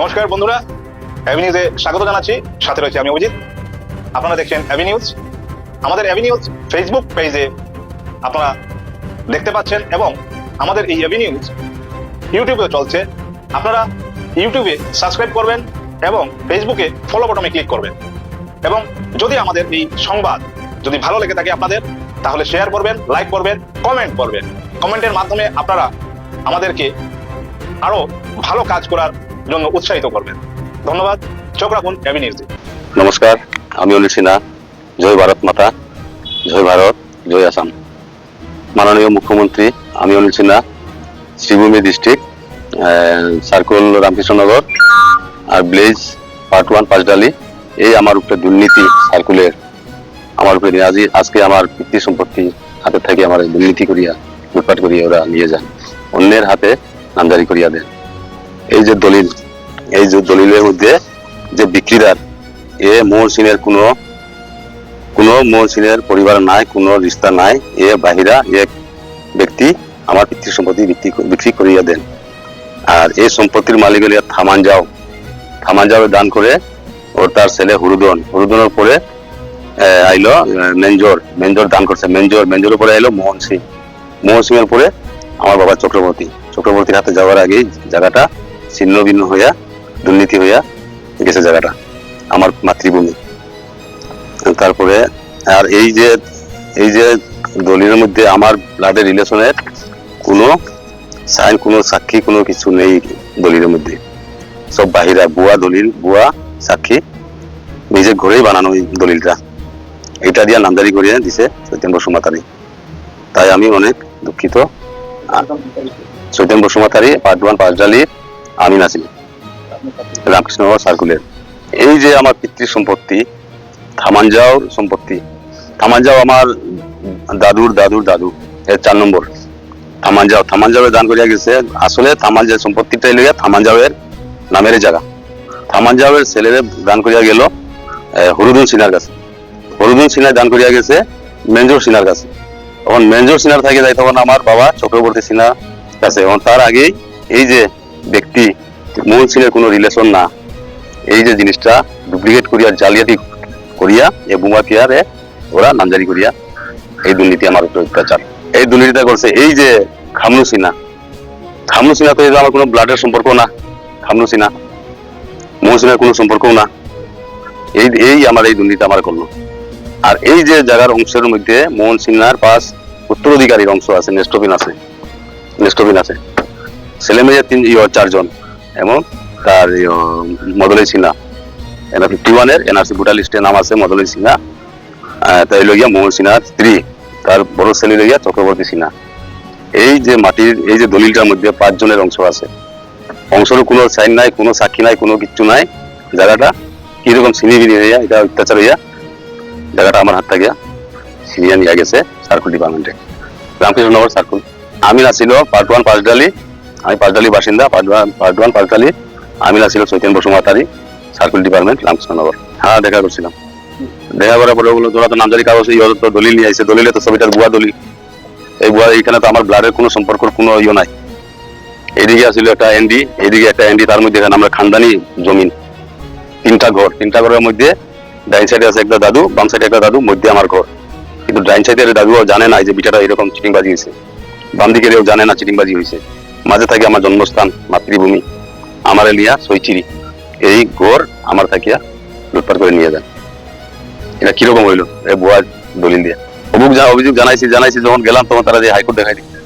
নমস্কার বন্ধুরা অ্যাভিনিউজে স্বাগত জানাচ্ছি। সাথে রয়েছে আমি অভিজিৎ আপনারা দেখছেন অ্যাভিনিউজ আমাদের অ্যাভিনিউজ ফেসবুক পেজে আপনারা দেখতে পাচ্ছেন এবং আমাদের এই অ্যাভিনিউজ ইউটিউবেও চলছে। আপনারা ইউটিউবে সাবস্ক্রাইব করবেন এবং ফেসবুকে ফলো বটনে ক্লিক করবেন। এবং যদি আমাদের এই সংবাদ যদি ভালো লেগে থাকে আপনাদের, তাহলে শেয়ার করবেন লাইক করবেন কমেন্ট করবেন। কমেন্টের মাধ্যমে আপনারা আমাদেরকে আরও ভালো কাজ করার জন্য উৎসাহিত করবেন। ধন্যবাদ। চোখ রাখুন অ্যাভিনিউজে নমস্কার, আমি অনিল সিনহা। জয় ভারত মাতা, জয় ভারত, জয় আসাম। মাননীয় মুখ্যমন্ত্রী, আমি অনিল সিনহা, শ্রীভূমি ডিস্ট্রিক্ট সার্কুল রামকৃষ্ণনগর আর ব্লেজ পার্ট ওয়ান পাঁচডালি এই আমার উপরে দুর্নীতি সার্কুলের আমার উপরে আজি আজকে আমার পিতৃ সম্পত্তি হাতে থেকে, আমার দুর্নীতি করিয়া লুটপাট করিয়া ওরা নিয়ে যান। অন্যের হাতে নামজারি করিয়া দেন। এই যে দলিল, এই যে দলিলের মধ্যে যে বিক্রিদার, এ মোহন সিংয়ের কোনো কোনো মোহন সিংয়ের পরিবার নাই, কোনো রিস্তা নাই, এ বাহিরা এক ব্যক্তি আমার পিতৃ সম্পত্তি বিক্রি বিক্রি করিয়া দেন। আর এই সম্পত্তির মালিক হলিয়া থামান যাও। থামান যাও দান করে ওর তার ছেলে হুরুদন, হুরুদনের পরে আইলো মেঞ্জর মেঞ্জর দান করছে, মেঞ্জর মেঞ্জরের পরে আইলো মোহন সিং মোহন সিং এর পরে আমার বাবা চক্রবর্তী। চক্রবর্তীর হাতে যাওয়ার আগেই জায়গাটা ছিন্ন ভিন্ন হইয়া দুর্নীতি হইয়া গেছে জায়গাটা আমার মাতৃভূমি। তারপরে আর এই যে এই যে দলিলের মধ্যে আমার ব্লাডের রিলেশনের কোনো সাইন কোনো সাক্ষী কোনো কিছু নেই দলিলের মধ্যে। সব বাহিরা বুয়া দলিল বুয়া সাক্ষী নিজে ঘরেই বানানো এই দলিলটা। এটা দিয়ে নামদারি করিয়ে দিছে সত্যেন বসুমাতারি তাই আমি অনেক দুঃখিত। সত্যেন বসুমাতারি পার্ট ওয়ান পাঁচডালি আমি নাসিম রামকৃষ্ণনগর সার্কুলের এই যে আমার পিতৃ সম্পত্তি থামানজাওর সম্পত্তি থামানজাও আমার দাদুর দাদুর দাদু এর চার নম্বর। থামানজাও থামানজাওয়ের দান করিয়া গেছে। আসলে থামানজাও সম্পত্তিটাই লইয়া থামানজাওয়ের নামের জায়গা। থামানজাওয়ের ছেলেরে দান করিয়া গেল আহ, হরুদুন সিনার কাছে। হরুদুন সিনার দান করিয়া গেছে মেঞ্জর সিনার কাছে। তখন মেঞ্জর সিনার থাকে যাই তখন আমার বাবা চক্রবর্তী সিনার কাছে। এবং তার আগেই এই যে ব্যক্তি মোহন সিংয়ের কোনো রিলেশন না। এই যে জিনিসটা ডুপ্লিকেট করিয়া, জালিয়াতি করিয়া, এ বোমা পিয়ারে ওরা নামজারি করিয়া এই দুর্নীতি আমার উপরে অত্যাচার। এই দুর্নীতিটা করছে। এই যে খামনু সিনা খামনু সিনা তো আমার কোনো ব্লাডের সম্পর্ক না। খামনু সিনা মোহন সিনার কোনো সম্পর্কও না। এই এই আমার এই দুর্নীতি আমার করল। আর এই যে জায়গার অংশের মধ্যে মোহন সিনহার পাস উত্তরাধিকারীর অংশ আছে নেস্টোবিন আছে নেস্টোবিন আছে। ছেলে মেয়ে তিন ইয়ে, চারজন। এবং তার ইয়ে, মদলি সিনহা। এনআর ফিফটি ওয়ানের এনআরসি ভোটার লিস্টে নাম আছে মদলি সিনহা। তাই লইয়া মোহন সিনহার স্ত্রী তার বড় ছেলে লইয়া চক্রবর্তী সিনহা। এই যে মাটির এই যে দলিলটার মধ্যে পাঁচজনের অংশ আছে। অংশের কোনো সাইন নাই কোনো সাক্ষী নাই কোনো কিচ্ছু নাই। জায়গাটা কীরকম সিনিবিনি হইয়া এটা অত্যাচার হইয়া জায়গাটা আমার হাত থেকে সিরিয়া নিয়ে গেছে সার্কুল ডিপার্টমেন্টে। রামকৃষ্ণনগর সার্কুল। আমি নাছিল পার্ট ওয়ান পাঁচডালি আমি পাঁচডালি বাসিন্দা part one part one Panchdali আমি নাছিল চৈতন্য বসুমাতারি সার্কুল ডিপার্টমেন্ট, রামকৃষ্ণনগর। হ্যাঁ দেখা করছিলাম। দেখা করার পরে বলল তোরা তো নামজারি কাগজ এই তো দলিল নিয়ে আসছে দলিলে তো ছবিটার বুয়া দলিল। এই বুয়া এইখানে তো আমার ব্লাডের কোনো সম্পর্ক কোনো ইয়ে নাই। এদিকে আসলে একটা এন্ডি এদিকে একটা এন্ডি তার মধ্যে এখানে আমরা খানদানি জমিন। তিনটা ঘর। তিনটা ঘরের মধ্যে ডাইন সাইডে আছে একটা দাদু, বাম সাইডে একটা দাদু, মধ্যে আমার ঘর। কিন্তু ডাইন সাইডের দাদুও জানে না যে বিটাটা এরকম চিটিংবাজি হয়েছে বাম এও জানে না চিটিংবাজি হয়েছে মাঝে থাকে আমার জন্মস্থান, মাতৃভূমি, আমার এলিয়া সৈচিরি এই ঘর আমার থাকিয়া লুটপাট করে নিয়ে যায়। এটা কীরকম হইল? এ বুয়া দলিল দিয়া। অভিযোগ যা অভিযোগ জানাইছি জানাইছি, যখন গেলাম তখন তারা যে হাইকোর্ট দেখাই দিচ্ছে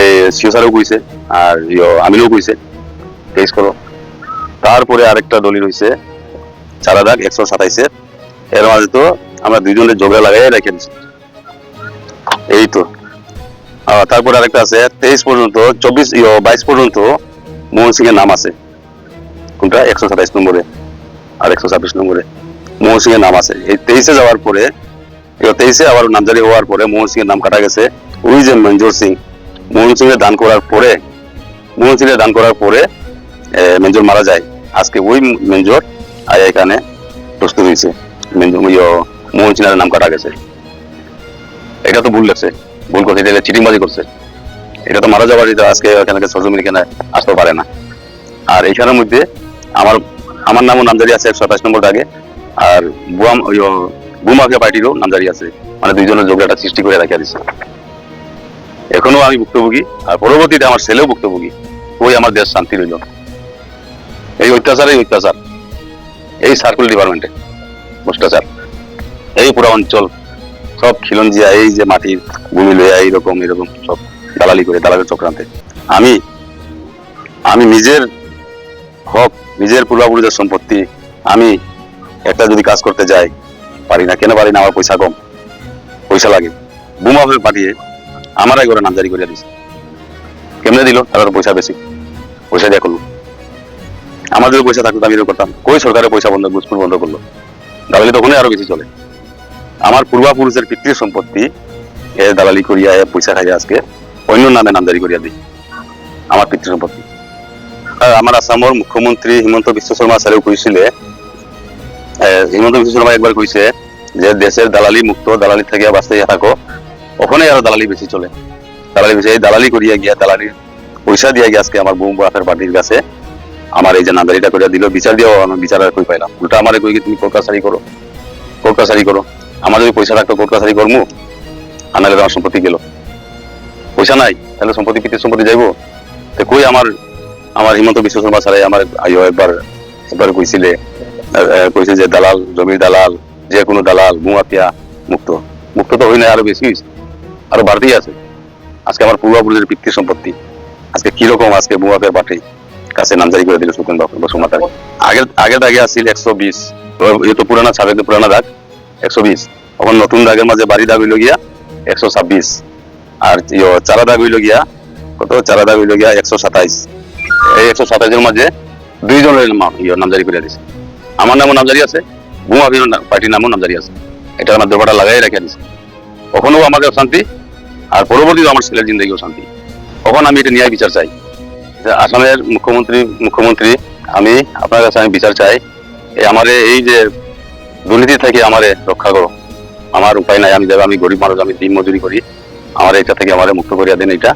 এই সিও স্যারও কইছে আর ইয়ো আমিনও কইছে, কেস করো। তারপরে আরেকটা দলিল হইছে, চারা দাগ, একশো সাতাইশের এর মাঝে তো আমরা দুইজনের যোগা লাগাই রেখে এই তো। তারপরে আরেকটা আছে, তেইশ পর্যন্ত, চব্বিশ বাইশ পর্যন্ত মোহন সিং এর নাম আছে। কোনটা? একশো সাতাইশ নম্বরে আর একশো ছাব্বিশ নম্বরে মোহন সিং এর নাম আছে। এই তেইশে যাওয়ার পরে তেইশে আবার নামজারি হওয়ার পরে মোহন সিং এর নাম কাটা গেছে ওই যে মঞ্জুর সিং। মোহন সিং এর দান করার পরে, মোহন সিং এর দান করার পরে মেঞ্জর মারা যায়। আজকে ওই মেঞ্জর আয় এখানে প্রস্তুত হয়েছে। মোহন সিংহের নাম কাটা গেছে। এটা তো ভুল লাগছে। ভুল করছে, এটা চিটিংবাজি করছে। এটা তো মারা যাওয়ার আজকে এখানে সরজমিন এখানে আসতে পারে না। আর এইখানের মধ্যে আমার আমার নামও নামজারি আছে, একশো আঠাশ নম্বর দাগে। আর ওই বুমাফিয়া পার্টিরও নামজারি আছে। মানে দুইজনের যোগ্যতা সৃষ্টি করে রাখিয়া দিছে। এখনও আমি ভুক্তভোগী, আর পরবর্তীতে আমার ছেলেও ভুক্তভোগী। ওই আমার দেশ শান্তি রইল। এই অত্যাচার এই অত্যাচার। এই সার্কুল ডিপার্টমেন্টে ভ্রষ্টাচার। এই পুরো অঞ্চল। সব খিলঞ্জিয়া এই যে মাটির ভূমি লইয়া এইরকম এরকম সব দালালি করে দালালের চক্রান্তে। আমি আমি নিজের হক, নিজের পূর্বাপুরুষের সম্পত্তি, আমি একটা যদি কাজ করতে যাই, পারি না। কেন পারি না? আমার পয়সা কম। পয়সা লাগে। বোমা ভাবে পাঠিয়ে আমারাই করে নামজারি করে দিছে। কেমনে দিল? তারা পয়সা বেশি। পয়সা দিয়ে করল। আমাদের পয়সা থাকতো আমি করতাম। কই সরকারের পয়সা বন্ধ ঘুষখোর বন্ধ করল? দালালি তখনই আরও বেশি চলে। আমার পূর্বাপুরুষের পিতৃ সম্পত্তি এ দালালি করিয়া পয়সা খাইয়া আজকে অন্য নামে নামজারি করিয়া দিই, আমার পিতৃ সম্পত্তি। আমার আসামৰ মুখ্যমন্ত্ৰী হিমন্ত বিশ্ব শৰ্মা ছাৰেও কৈছিলে হিমন্ত বিশ্ব শৰ্মাই একবাৰ কৈছে যে দেশের দালালি মুক্ত, দালালি থেকে বাঁচতে থাকো, ওখানে আরও দালালি বেশি চলে। দালালি বেশি, এই দালালি করিয়া গিয়া, দালালির পয়সা দিয়া গিয়ে আজকে আমার বুম বাফের পার্টির কাছে আমার এই যে নাদারিটা করে দিল, বিচার দিয়েও আমি বিচার আর কই পাইলাম। উল্টা আমার কই তুমি কোর্ট কাছারি করো? কোর্ট কাছারি করো। আমার যদি পয়সা থাকতো কোর্ট কাছারি আনালে তো আমার সম্পত্তি গেল। পয়সা নাই, তাহলে সম্পত্তি পিতৃ সম্পত্তি যাইবো? তো কই আমার আমার হিমন্ত বিশ্ব শর্মা স্যারে আমার আইও একবার একবার কইছিলে কইছে যে দালাল, জমির দালাল, যে কোনো দালাল মুমাফিয়া মুক্ত। মুক্ত তো হই না আরও বেশি আরও বাড়তেই আছে। আজকে আমার পূর্বপুরুষের পিতৃ সম্পত্তি। আজকে কীরকম আজকে মুমাফিয়ার পাঠে? কাছে নামজারি করে দিল সুকেন বাবু বসুমাতার আগের আগের দাগে আছিল একশো বিশ। তো পুরানা, সাবেক পুরানা দাগ। একশো বিশ। এখন নতুন দাগের মাঝে বাড়ি দাগ হইল গিয়া একশো ছাব্বিশ। আর চারা দাগ হইল গিয়া, কত? চারা দাগ হইল গিয়া একশো সাতাইশ। এই একশো সাতাইশের মাঝে দুইজনের নাম নামজারি করে দিছে। আমার নামও নামজারি আছে বুমা পার্টির নামও নামজারি আছে। এটা আমার দোপাটা লাগাই রেখে দিছে। কখনো আমাকে শান্তি, আর পরবর্তীতে আমার ছেলের জিন্দগিও শান্তি। কখন আমি এটা ন্যায় বিচার চাই? আসামের মুখ্যমন্ত্রী মুখ্যমন্ত্রী, আমি, আপনার কাছে আমি বিচার চাই এই আমার এই যে দুর্নীতি থেকে আমারে রক্ষা করো। আমার উপায় নাই, আমি যাবে, আমি গরিব মানুষ, আমি দিন মজুরি করি। আমার এটা থেকে আমার মুক্ত করিয়া দিন এটা